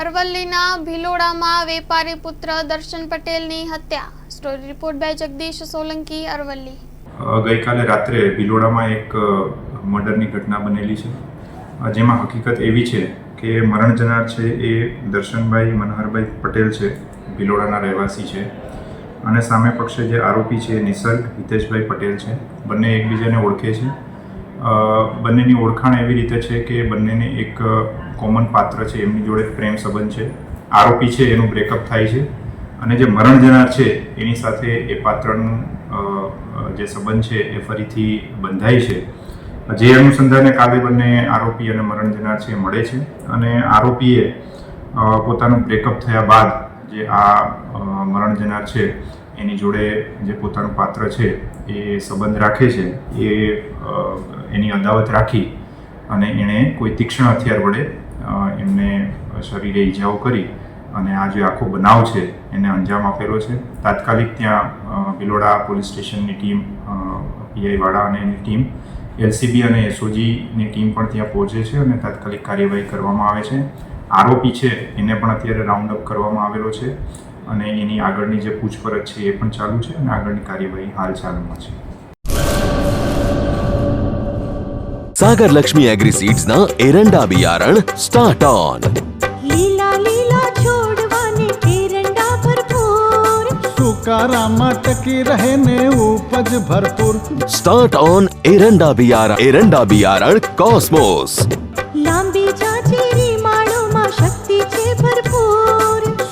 અરવલ્લીના ભિલોડામાં વેપારી પુત્ર દર્શન પટેલની હત્યા. Story report by Jagdish Solanki, Aravalli. ગઈકાલે રાત્રે ભિલોડામાં એક મર્ડરની ઘટના બનેલી છે. જેમાં હકીકત એવી છે કે મરણ જનાર છે એ દર્શનભાઈ મનહરભાઈ પટેલ છે, ભિલોડાના રહેવાસી છે. અને સામે પક્ષે જે આરોપી છે નિસર્ગ હિતેશભાઈ પટેલ છે. બંને એકબીજાને ઓળખે છે. બંનેની ઓળખાણ એવી રીતે છે કે બંનેને એક કોમન પાત્ર છે, એમની જોડે પ્રેમ સંબંધ છે. આરોપી છે, એનું બ્રેકઅપ થાય છે. અને જે મરણ જનાર છે, એની સાથે એ પાત્રનું જે સંબંધ છે, એ ફરીથી બંધાય છે. જે અનુસંધાને કાલે બંને આરોપી અને મરણ જનાર છે મળે છે. અને આરોપીએ પોતાનું બ્રેકઅપ થયા બાદ જે આ મરણ જનાર છે એની જોડે જે પોતાનું પાત્ર છે, એ સંબંધ રાખે છે, એ એની અદાવત રાખી અને એણે કોઈ તીક્ષ્ણ હથિયાર વડે એમને શરીરે ઈજાઓ કરી અને આ જે આખો બનાવ છે, એને અંજામ આપેલો છે. તાત્કાલિક ત્યાં ભિલોડા પોલીસ સ્ટેશનની ટીમ પીઆઈ વાળા અને એની ટીમ, એલસીબી અને એસઓજીની ટીમ પણ ત્યાં પહોંચે છે અને તાત્કાલિક કાર્યવાહી કરવામાં આવે છે. આરોપી છે એને પણ અત્યારે રાઉન્ડ અપ કરવામાં આવેલો છે અને એની આગળની જે પૂછપરછ છે એ પણ ચાલુ છે અને આગળની કાર્યવાહી હાલ ચાલુમાં છે. સાગર લક્ષ્મી એગ્રી સીડ્સ ના એરંડા બિયારણ સ્ટાર્ટ ઓન લીલા લીલા છોડવાને એરંડા ભરપૂર. સુકારામાં ટકી રહે ને ઉપજ ભરપૂર. સ્ટાર્ટ ઓન એરંડા બિયારણ એરંડા બિયારણ કોસ્મોસ લાંબી